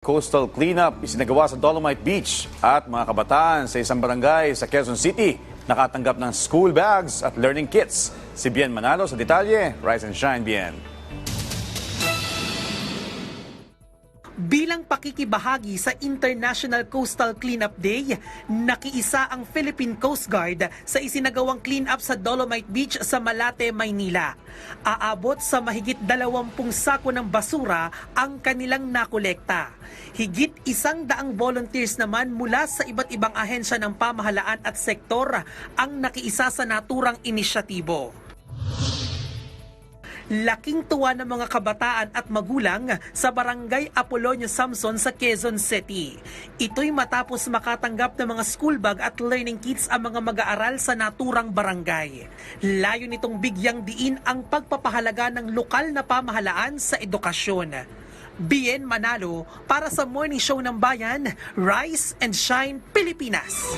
Coastal cleanup isinagawa sa Dolomite Beach at mga kabataan sa isang barangay sa Quezon City nakatanggap ng school bags at learning kits. Si Bien Manalo sa detalye. Rise and shine, Bien. Bilang pakikibahagi sa International Coastal Cleanup Day, nakiisa ang Philippine Coast Guard sa isinagawang cleanup sa Dolomite Beach sa Malate, Maynila. Aabot sa mahigit 20 sako ng basura ang kanilang nakolekta. Higit isang daang volunteers naman mula sa iba't ibang ahensya ng pamahalaan at sektor ang nakiisa sa naturang inisyatibo. Laking tuwa ng mga kabataan at magulang sa barangay Apolonio Samson sa Quezon City. Ito'y matapos makatanggap ng mga school bag at learning kits ang mga mag-aaral sa naturang barangay. Layo nitong bigyang diin ang pagpapahalaga ng lokal na pamahalaan sa edukasyon. Bien Manalo para sa Morning Show ng Bayan, Rise and Shine Pilipinas.